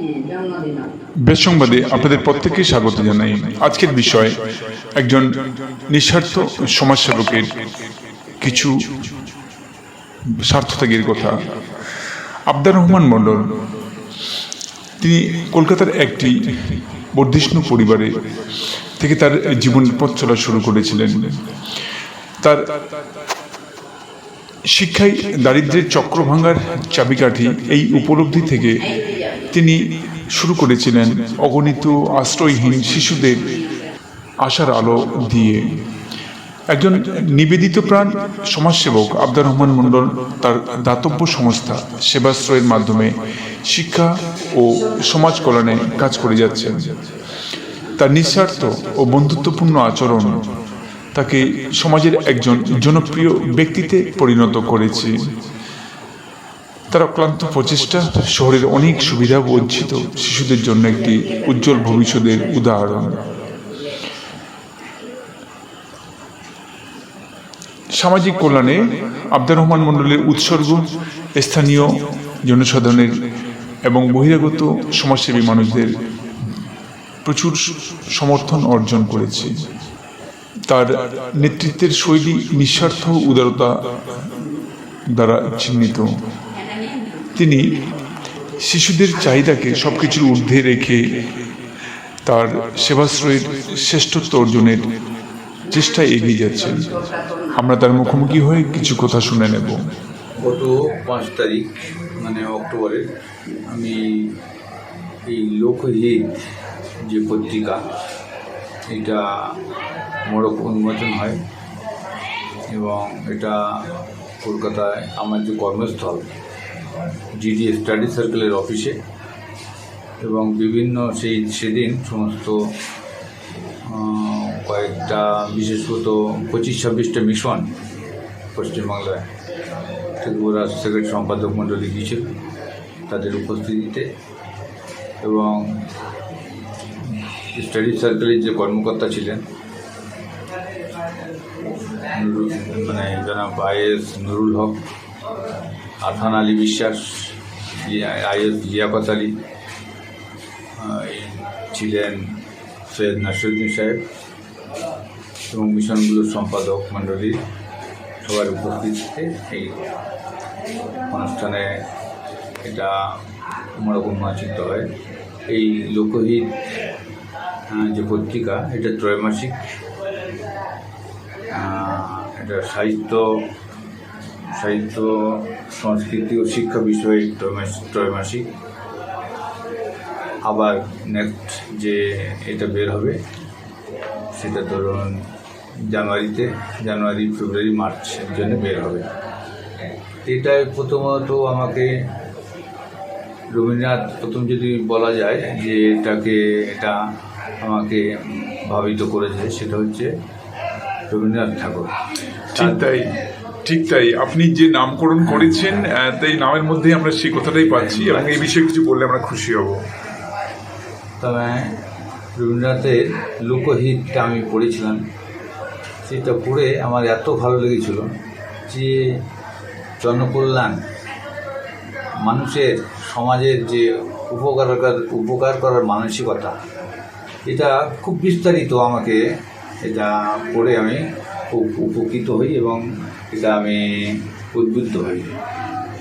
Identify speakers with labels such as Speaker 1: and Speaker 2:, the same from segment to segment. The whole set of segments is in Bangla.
Speaker 1: জি জন্মদিন
Speaker 2: বেশ সংবাদে আপনাদের প্রত্যেককে স্বাগত জানাই। আজকের বিষয় একজন নিঃস্বার্থ সমাজসেবকের কিছু স্বার্থত্যাগের কথা। আবদার রহমান মন্ডল তিনি কলকাতার একটি বর্ধিষ্ণু পরিবারে থেকে তার জীবন পথ চলা শুরু করেছিলেন। তার শিক্ষায় দারিদ্র্যের চক্র ভাঙার চাবিকাঠি এই উপলব্ধি থেকে তিনি শুরু করেছিলেন অগণিত আশ্রয়হীন শিশুদের আশার আলো দিয়ে। একজন নিবেদিত প্রাণ সমাজসেবক আবদার রহমান মণ্ডল তার দাতব্য সংস্থা সেবাশ্রয়ের মাধ্যমে শিক্ষা ও সমাজ কল্যাণে কাজ করে যাচ্ছেন। তার নিঃস্বার্থ ও বন্ধুত্বপূর্ণ আচরণ তাকে সমাজের একজন জনপ্রিয় ব্যক্তিতে পরিণত করেছে। তার অক্লান্ত প্রচেষ্টা শহরের অনেক সুবিধা বঞ্চিত শিশুদের জন্য একটি উজ্জ্বল ভবিষ্যতের উদাহরণ। সামাজিক কল্যাণে আবদার রহমান মণ্ডলের উৎসর্গ স্থানীয় জনসাধারণের এবং বহিরাগত সমাজসেবী মানুষদের প্রচুর সমর্থন অর্জন করেছে। তার নেতৃত্বের শৈলী নিঃস্বার্থ উদারতা দ্বারা চিহ্নিত। তিনি শিশুদের চাহিদাকে সব কিছুর ঊর্ধ্বে রেখে তার সেবাশ্রয়ের শ্রেষ্ঠত্ব অর্জনের চেষ্টায় এগিয়ে যাচ্ছেন। আমরা তার মুখোমুখি হয়ে কিছু কথা শুনে নেব।
Speaker 3: গত পাঁচ তারিখ মানে অক্টোবরে আমি এই লোকহিত যে পত্রিকা, এটা মোড়ক উন্মোচন হয় এবং এটা কলকাতায় আমার যে কর্মস্থল জিডি স্টাডি সার্কেলের অফিসে এবং বিভিন্ন সেই সেদিন সমস্ত কয়েকটা বিশেষত পঁচিশ ছাব্বিশটা মিশন পশ্চিমবাংলায় ত্রিপুরা সেক্রেটারি সম্পাদক মণ্ডলী গিয়েছিল তাদের উপস্থিতিতে এবং স্টাডি সার্কেলের যে কর্মকর্তা ছিলেন মানে জনাব আইএস নুরুল হক আরফান আলী বিশ্বাস লিয়াকত আলী ছিলেন সৈয়দ নাসিরুদ্দিন সাহেব এবং মিশনগুলোর সম্পাদক মণ্ডলী সবার উপস্থিতিতে এই অনুষ্ঠানে এটা মোড়ক উন্মোচিত হয়। এই লোকহিত যে পত্রিকা, এটা ত্রৈমাসিক এটা সাহিত্য সাহিত্য সংস্কৃতি ও শিক্ষা বিষয়ে ত্রৈমাসিক আবার নেক্সট যে এটা বের হবে, সেটা ধরুন জানুয়ারিতে, জানুয়ারি, ফেব্রুয়ারি মার্চ জন্য বের হবে। এটাই প্রথমত আমাকে রবীন্দ্রনাথ প্রথম যদি বলা যায় যে এটাকে, এটা আমাকে ভাবিত করেছে, সেটা হচ্ছে রবীন্দ্রনাথ ঠাকুর।
Speaker 2: তাই। ঠিক তাই আপনি যে নামকরণ করেছেন তাই নামের মধ্যে আমরা সেই কথাটাই পাচ্ছি এবং এই বিষয়ে কিছু বললে আমরা খুশি হব।
Speaker 3: তবে রবীন্দ্রনাথের লোকহিতটা আমি পড়েছিলাম। সেটা পড়ে আমার এত ভালো লেগেছিল যে জনকল্যাণ মানুষের সমাজের যে উপকার উপকার করার মানসিকতা, এটা খুব বিস্তারিত আমাকে এটা পড়ে আমি খুব উপকৃত হই এবং এটা আমি উদ্বুদ্ধ হই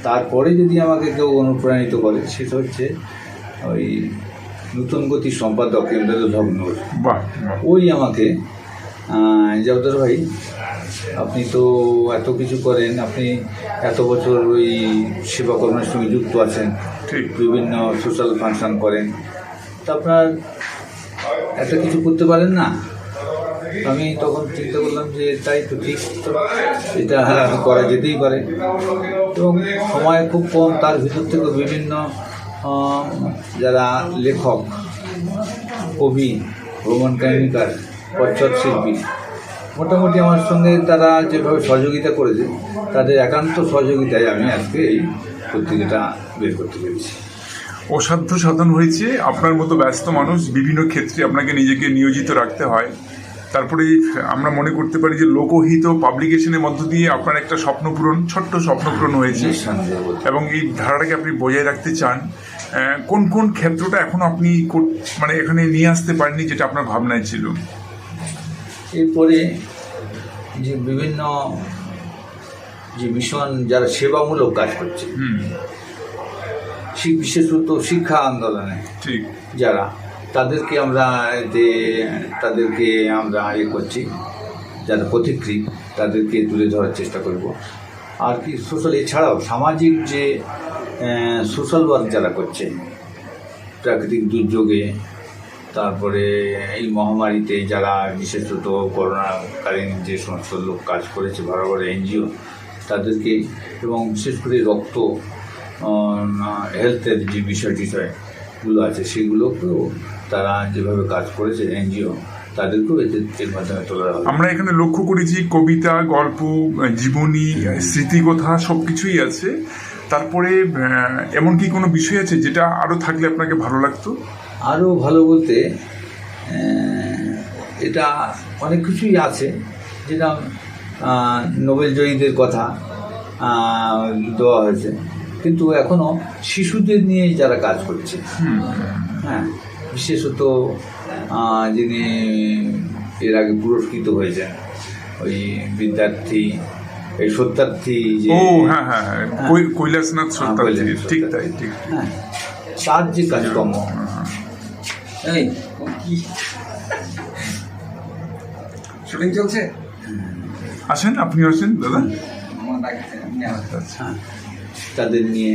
Speaker 3: তারপরে যদি আমাকে কেউ অনুপ্রাণিত করে সেটা হচ্ছে ওই নূতন গতি সম্পাদক
Speaker 2: বাহ।
Speaker 3: ওই আমাকে জাবদার ভাই আপনি তো এত কিছু করেন আপনি এত বছর ওই সেবা কর্মের সঙ্গে যুক্ত আছেন বিভিন্ন সোশ্যাল ফাংশন করেন। তা আপনার একটা কিছু করতে পারেন না? আমি তখন চিন্তা করলাম যে তাই তো ঠিক এটা করা যেতেই পারে। এবং সময় খুব কম, তার ভিতর থেকে বিভিন্ন যারা লেখক, কবি ভ্রমণ কাহিনীকার পশ্চাৎ শিল্পী, মোটামুটি আমার সঙ্গে তারা যেভাবে সহযোগিতা করেছে, তাদের একান্ত সহযোগিতায় আমি আজকে এই পত্রিকাটা বের করতে পেরেছি।
Speaker 2: অসাধ্য সাধন হয়েছে। আপনার মতো ব্যস্ত মানুষ বিভিন্ন ক্ষেত্রে আপনাকে নিজেকে নিয়োজিত রাখতে হয়। তারপরে আমরা মনে করতে পারি যে লোকহিত পাবলিকেশনের মধ্য দিয়ে আপনার একটা স্বপ্ন পূরণ ছোট্ট স্বপ্ন পূরণ হয়েছে। এবং এই ধারাটাকে আপনি বজায় রাখতে চান কোন কোন ক্ষেত্রটা এখন আপনি মানে এখানে নিয়ে আসতে পারেননি যেটা আপনার ভাবনায় ছিল?
Speaker 3: এরপরে যে বিভিন্ন যে মিশন যারা সেবামূলক কাজ করছে বিশেষত শিক্ষা আন্দোলনে
Speaker 2: ঠিক।
Speaker 3: যারা তাদেরকে আমরা এতে তাদেরকে আমরা ইয়ে করছি যারা পথিকৃত তাদেরকে তুলে ধরার চেষ্টা করব। আর কি সোশ্যাল এছাড়াও সামাজিক যে সোশ্যাল ওয়ার্ক যারা করছে প্রাকৃতিক দুর্যোগে, তারপরে এই মহামারীতে যারা বিশেষত করোনাকালীন যে সমস্ত লোক কাজ করেছে বড় বড় এনজিও, তাদেরকে এবং বিশেষ করে রক্ত হেলথের যে বিষয় টিষয়গুলো আছে, সেগুলোকেও তারা যেভাবে কাজ করেছে এনজিও তাদেরকেও এতে এর মাধ্যমে তোলা
Speaker 2: আমরা এখানে লক্ষ্য করেছি কবিতা গল্প জীবনী স্মৃতিকথা সব কিছুই আছে। তারপরে এমন কি কোনো বিষয় আছে যেটা আরও থাকলে আপনাকে ভালো লাগতো?
Speaker 3: আরও ভালো বলতে এটা অনেক কিছুই আছে। যেটা নোবেল জয়ীদের কথা দেওয়া হয়েছে। কিন্তু এখনও শিশুদের নিয়ে যারা কাজ করছে হ্যাঁ বিশেষত যিনি এর আগে পুরস্কৃত হয়েছেন ওই বিদ্যার্থী এই সত্যার্থী যে
Speaker 2: হ্যাঁ হ্যাঁ হ্যাঁ কৈ- কৈলাসনাথ সত্যার্থী ঠিক। তাই ঠিক।
Speaker 3: হ্যাঁ তার যে কাজকর্ম। এই কি?
Speaker 1: শুটিং চলছে?
Speaker 2: আসেন আপনি আসেন দাদা।
Speaker 1: আমার
Speaker 3: হ্যাঁ, তাদের নিয়ে।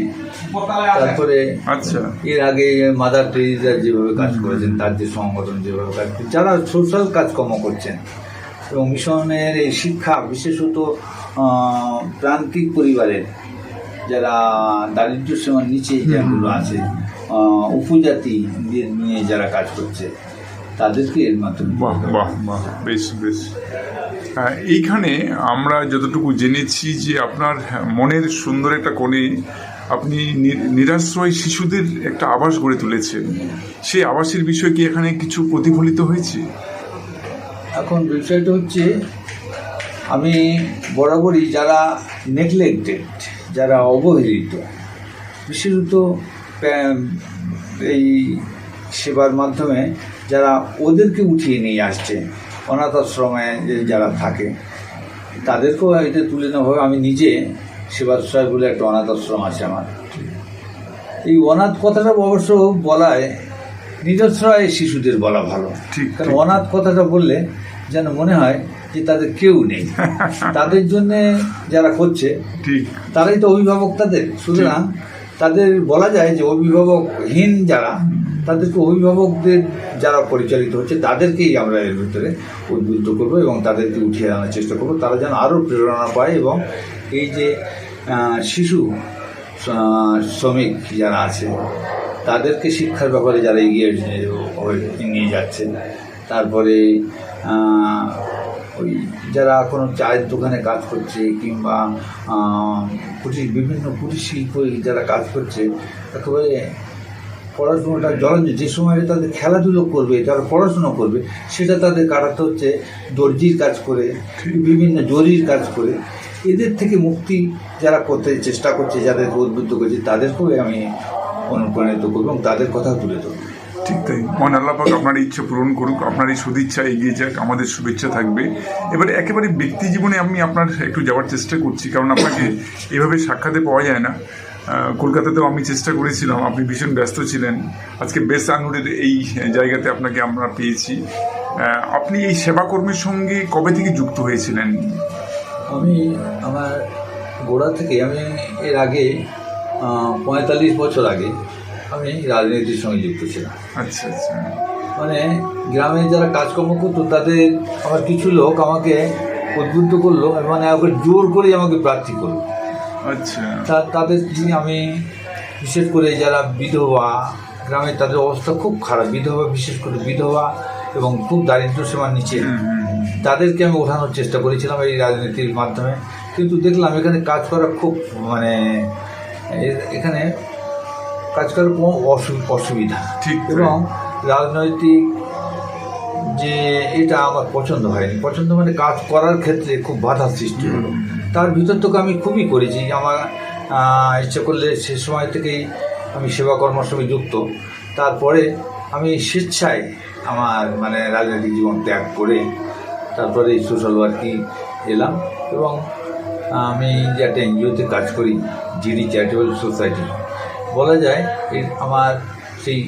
Speaker 3: তারপরে
Speaker 2: আচ্ছা।
Speaker 3: এর আগে মাদার টেরিজা যেভাবে কাজ করেছেন তার যে সংগঠন যেভাবে কাজ করছেন যারা সোশ্যাল কাজকর্ম করছেন এবং মিশনের এই শিক্ষা বিশেষত প্রান্তিক পরিবারের যারা দারিদ্র্য সীমার নিচে যেগুলো আছে উপজাতিদের নিয়ে যারা কাজ করছে তাদেরকে এর মাধ্যমে
Speaker 2: বাহ বাহ বাহ বেশ বেশ। আহ, এইখানে আমরা যতটুকু জেনেছি যে আপনার মনের সুন্দর একটা কোণে আপনি নিরাশ্রয় শিশুদের একটা আবাস গড়ে তুলেছেন। সেই আবাসের বিষয়ে কি এখানে কিছু প্রতিফলিত হয়েছে?
Speaker 3: এখন বিষয়টা হচ্ছে আমি বরাবরই যারা নেগলেক্টেড যারা অবহেলিত বিশেষত এই সেবার মাধ্যমে যারা ওদেরকে উঠিয়ে নিয়ে আসছে অনাথ আশ্রমে যে যারা থাকে তাদেরকেও এটা তুলে নেওয়া হবে। আমি নিজে সেবাশ্রয় বলে একটা অনাথ আশ্রম আছে আমার। এই অনাথ কথাটা অবশ্য বলায় নিরশ্রয় শিশুদের বলা ভালো।
Speaker 2: ঠিক,
Speaker 3: কারণ অনাথ কথাটা বললে যেন মনে হয় যে তাদের কেউ নেই। তাদের জন্যে যারা করছে
Speaker 2: ঠিক।
Speaker 3: তারাই তো অভিভাবক তাদের। সুতরাং তাদের বলা যায় যে অভিভাবকহীন যারা তাদেরকে অভিভাবকদের যারা পরিচালিত হচ্ছে, তাদেরকেই আমরা এর ভিতরে উদ্বুদ্ধ করব এবং তাদেরকে উঠিয়ে আনার চেষ্টা করব। তারা যেন আরও প্রেরণা পায় এবং এই যে শিশু শ্রমিক যারা আছে, তাদেরকে শিক্ষার ব্যাপারে যারা এগিয়ে নিয়ে যাচ্ছে, তারপরে ওই যারা কোনো চায়ের দোকানে কাজ করছে কিংবা কুটির, বিভিন্ন কুটির শিল্প যারা কাজ করছে একেবারে পড়াশোনাটা জল যে সময় তাদের খেলাধুলো করবে যারা পড়াশোনা করবে, সেটা তাদের কাটাতে হচ্ছে দর্জির কাজ করে, বিভিন্ন জরির কাজ করে। এদের থেকে মুক্তি যারা করতে চেষ্টা করছে যাদেরকে উদ্বুদ্ধ করছে, তাদেরকেও আমি অনুপ্রাণিত করব এবং তাদের কথা তুলে ধরবো।
Speaker 2: ঠিক তাই। মহান আল্লাপাক আপনার ইচ্ছা পূরণ করুক, আপনার এই সদিচ্ছা এগিয়ে যাক, আমাদের শুভেচ্ছা থাকবে। এবারে একেবারে ব্যক্তি জীবনে আমি আপনার একটু যাওয়ার চেষ্টা করছি, কারণ আপনাকে এভাবে সাক্ষাতে পাওয়া যায় না। কলকাতাতেও আমি চেষ্টা করেছিলাম আপনি ভীষণ ব্যস্ত ছিলেন। আজকে বেস আঙুরের এই জায়গাতে আপনাকে আমরা পেয়েছি। আপনি এই সেবাকর্মের সঙ্গে কবে থেকে যুক্ত হয়েছিলেন?
Speaker 3: আমি আমার গোড়া থেকে আমি এর আগে পঁয়তাল্লিশ বছর আগে আমি রাজনীতির সঙ্গে যুক্ত ছিলাম।
Speaker 2: আচ্ছা আচ্ছা।
Speaker 3: মানে গ্রামে যারা কাজকর্ম করতো তাদের আমার কিছু লোক আমাকে উদ্বুদ্ধ করল মানে আমাকে জোর করে আমাকে প্রার্থী করল।
Speaker 2: আচ্ছা।
Speaker 3: তা তাদের নিয়ে আমি বিশেষ করে যারা বিধবা গ্রামে তাদের অবস্থা খুব খারাপ। বিধবা বিশেষ করে বিধবা এবং খুব দারিদ্র সীমার নিচে। তাদেরকে আমি ওঠানোর চেষ্টা করেছিলাম এই রাজনীতির মাধ্যমে। কিন্তু দেখলাম এখানে কাজ করা খুব মানে এখানে কাজ করার কোনো অসু- অসুবিধা।
Speaker 2: ঠিক
Speaker 3: এবং রাজনৈতিক যে এটা আমার পছন্দ হয়নি। পছন্দ মানে কাজ করার ক্ষেত্রে খুব বাধা সৃষ্টি হলো। তার ভিতর থেকে আমি খুবই করেছি আমার ইচ্ছে করলে সে সময় থেকেই আমি সেবা কর্মের সঙ্গে যুক্ত। তারপরে আমি স্বেচ্ছায় আমার মানে রাজনৈতিক জীবন ত্যাগ করে তারপরে সোশ্যাল ওয়ার্কই এলাম এবং আমি যে একটা এনজিওতে কাজ করি জিডি চ্যারিটেবল সোসাইটি বলা যায় এই আমার সেই,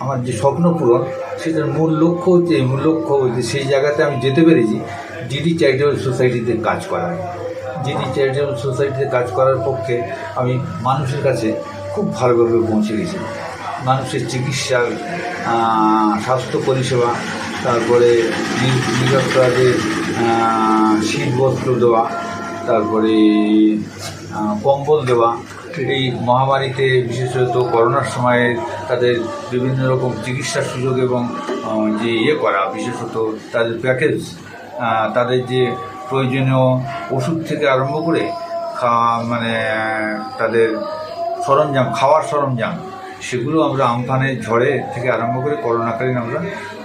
Speaker 3: আমার যে স্বপ্ন পূরণ সেটার মূল লক্ষ্য হচ্ছে মূল লক্ষ্য হচ্ছে সেই জায়গাতে আমি যেতে পেরেছি জিডি চ্যারিটেবল সোসাইটিতে কাজ করার। জিডি চ্যারিটেবল সোসাইটিতে কাজ করার পক্ষে আমি মানুষের কাছে খুব ভালোভাবে পৌঁছে গেছি। মানুষের চিকিৎসার আহ, স্বাস্থ্য পরিষেবা তারপরে নি- নিরক্ষরাদের শীত বস্ত্র দেওয়া তারপরে কম্বল দেওয়া এই মহামারীতে, বিশেষত করোনার সময়ে তাদের বিভিন্ন রকম চিকিৎসার সুযোগ এবং যে ইয়ে করা, বিশেষত তাদের প্যাকেজ তাদের যে প্রয়োজনীয় ওষুধ থেকে আরম্ভ করে খাওয়া মানে তাদের সরঞ্জাম, খাওয়ার সরঞ্জাম, সেগুলো আমরা আমফানের ঝড়ে থেকে আরম্ভ করে করোনাকালীন আমরা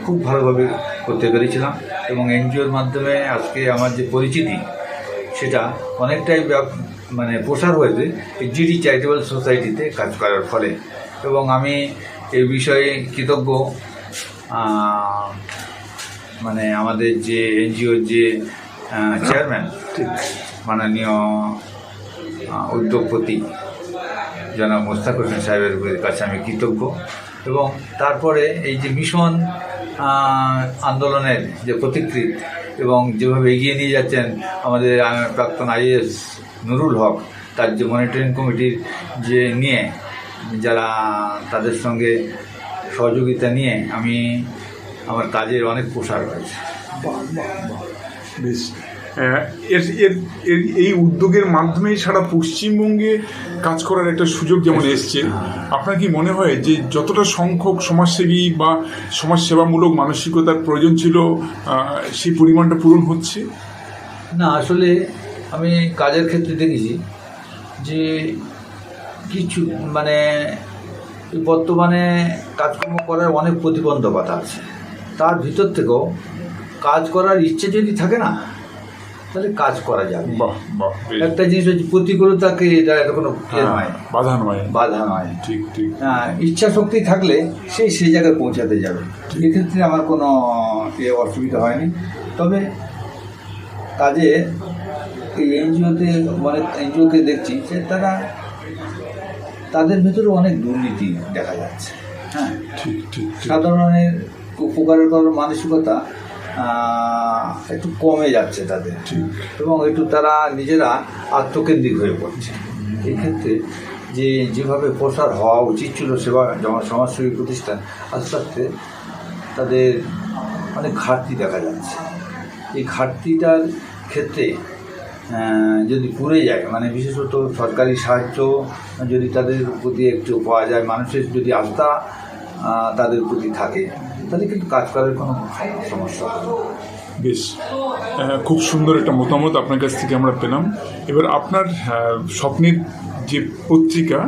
Speaker 3: খুব ভালোভাবে করতে পেরেছিলাম এবং এনজিওর মাধ্যমে আজকে আমার যে পরিচিতি সেটা অনেকটাই মানে প্রসার হয়েছে জিডি চ্যারিটেবল সোসাইটিতে কাজ করার ফলে। এবং আমি এই বিষয়ে কৃতজ্ঞ মানে আমাদের যে এনজিওর যে চেয়ারম্যান মাননীয় উদ্যোগপতি জনাব মোস্তাক হোসেন সাহেবের কাছে আমি কৃতজ্ঞ। এবং তারপরে এই যে মিশন আন্দোলনের যে প্রতিকৃত এবং যেভাবে এগিয়ে নিয়ে যাচ্ছেন আমাদের প্রাক্তন আইএস নুরুল হক, তার যে মনিটরিং কমিটির যে নিয়ে, যারা তাদের সঙ্গে সহযোগিতা নিয়ে আমি আমার কাজের অনেক প্রসার হয়েছে
Speaker 2: বেশ। এর এর এই উদ্যোগের মাধ্যমেই সারা পশ্চিমবঙ্গে কাজ করার একটা সুযোগ যেমন এসছে। আপনার কি মনে হয় যে যতটা সংখ্যক সমাজসেবী বা সমাজসেবামূলক মানসিকতার প্রয়োজন ছিল সেই পরিমাণটা পূরণ হচ্ছে?
Speaker 3: না, আসলে আমি কাজের ক্ষেত্রে দেখেছি যে কিছু মানে বর্তমানে কাজকর্ম করার অনেক প্রতিবন্ধকতা আছে। তার ভিতর থেকেও কাজ করার ইচ্ছে যদি থাকে না তাহলে কাজ করা যাবে।
Speaker 2: বাহ বাহ
Speaker 3: একটা জিনিস হচ্ছে প্রতিকূলতাকে এটা এটা কোনো ইয়ে
Speaker 2: হ্যাঁ, বাধা নয়।
Speaker 3: বাধা নয়।
Speaker 2: ঠিক ঠিক।
Speaker 3: হ্যাঁ, ইচ্ছা শক্তি থাকলে সেই সেই জায়গায় পৌঁছাতে যাবে। এক্ষেত্রে আমার কোনো এ অসুবিধা হয়নি। তবে কাজে এই এনজিওতে অনেক এনজিওকে দেখছি যে তারা তাদের ভেতরে অনেক দুর্নীতি দেখা যাচ্ছে। হ্যাঁ
Speaker 2: ঠিক ঠিক ঠিক।
Speaker 3: সাধারণের উপকারের করার মানসিকতা একটু কমে যাচ্ছে তাদের। এবং একটু তারা নিজেরা আত্মকেন্দ্রিক হয়ে পড়ছে। এক্ষেত্রে যে যেভাবে প্রসার হওয়া উচিত ছিল সেবা যেমন সমাজসেবী প্রতিষ্ঠান আস্তে আস্তে তাদের অনেক ঘাটতি দেখা যাচ্ছে। এই ঘাটতিটার ক্ষেত্রে যদি পুড়ে যায় মানে বিশেষত সরকারি সাহায্য যদি তাদের প্রতি একটু পাওয়া যায় মানুষের যদি আস্থা তাদের প্রতি থাকে তাহলে কিন্তু কাজ করার কোনো সমস্যা
Speaker 2: বেশ খুব সুন্দর একটা মতামত আপনার কাছ থেকে আমরা পেলাম। এবার আপনার স্বপ্নের যে পত্রিকা,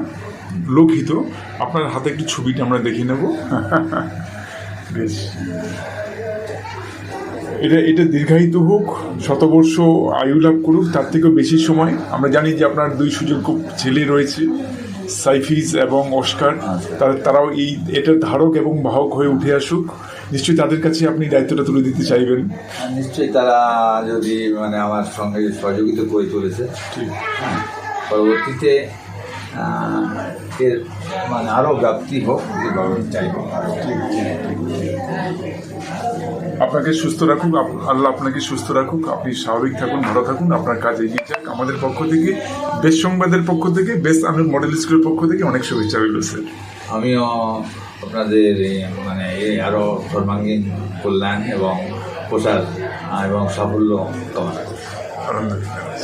Speaker 2: লোকহিত, আপনার হাতে একটু ছবিটা আমরা দেখে নেব। বেশ। এটা এটা দীর্ঘায়িত হোক, শতবর্ষ আয়ু লাভ করুক, তার থেকেও বেশি সময়। আমরা জানি যে আপনার দুই সুযোগ্য ছেলে রয়েছে। সাইফিজ এবং অস্কার তারা তারাও এই এটার ধারক এবং বাহক হয়ে উঠে আসুক। নিশ্চয়ই তাদের কাছে আপনি দায়িত্বটা তুলে দিতে চাইবেন।
Speaker 3: নিশ্চয়ই তারা যদি মানে আমার সঙ্গে সহযোগিতা করে চলেছে। হ্যাঁ, পরবর্তীতে এর মানে আরও ব্যাপ্তি হোক এভাবে আমি চাইব
Speaker 2: আপনাকে সুস্থ রাখুক আল্লাহ আপনাকে সুস্থ রাখুক আপনি স্বাভাবিক থাকুন ভালো থাকুন আপনার কাজ এগিয়ে যাক। আমাদের পক্ষ থেকে বেশ সংবাদের পক্ষ থেকে বেশ আনন্দ মডেল স্কুলের পক্ষ থেকে অনেক শুভেচ্ছা রইল স্যার
Speaker 3: আমিও আপনাদের মানে এই আরও সর্বাঙ্গীন কল্যাণ এবং প্রসার এবং সাফল্য কামনা করি।
Speaker 2: আনন্দ